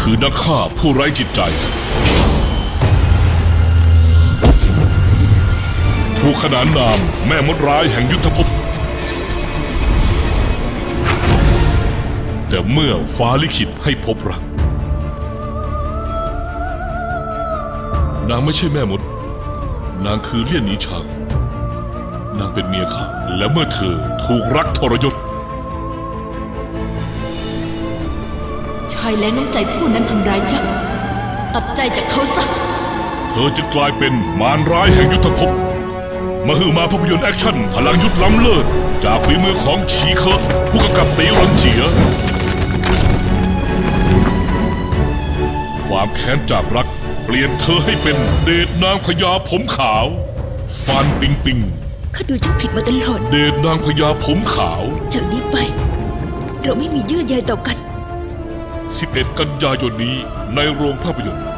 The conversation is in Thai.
คือนักฆ่าผู้ไร้จิตใจถูกขนานนามแม่มดร้ายแห่งยุทธภพ แต่เมื่อฟ้าลิขิตให้พบรัก นางไม่ใช่แม่มด นางคือเลี่ยนหนีชางนางเป็นเมียข้าและเมื่อเธอถูกรักทรยศายและน้ำใจผู้นั้นทำร้ายเจ้า ตัดใจจากเขาซะ เธอจะกลายเป็นมารร้ายแห่งยุทธภพมหึมาภาพยนตร์แอคชั่น พลังยุทธล้ำเลิศ จากฝีมือของชีเคอะผู้กำกับตีรันเจีย ความแค้นจากรัก เปลี่ยนเธอให้เป็นเดชนางพญาผมขาว ฟานปิงปิงข้าดูเจ้าผิดมาตลอด เดชนางพญาผมขาว จากนี้ไป เราไม่มีเยื่อใยต่อกัน 11 กันยายนนี้ในโรงภาพยนตร์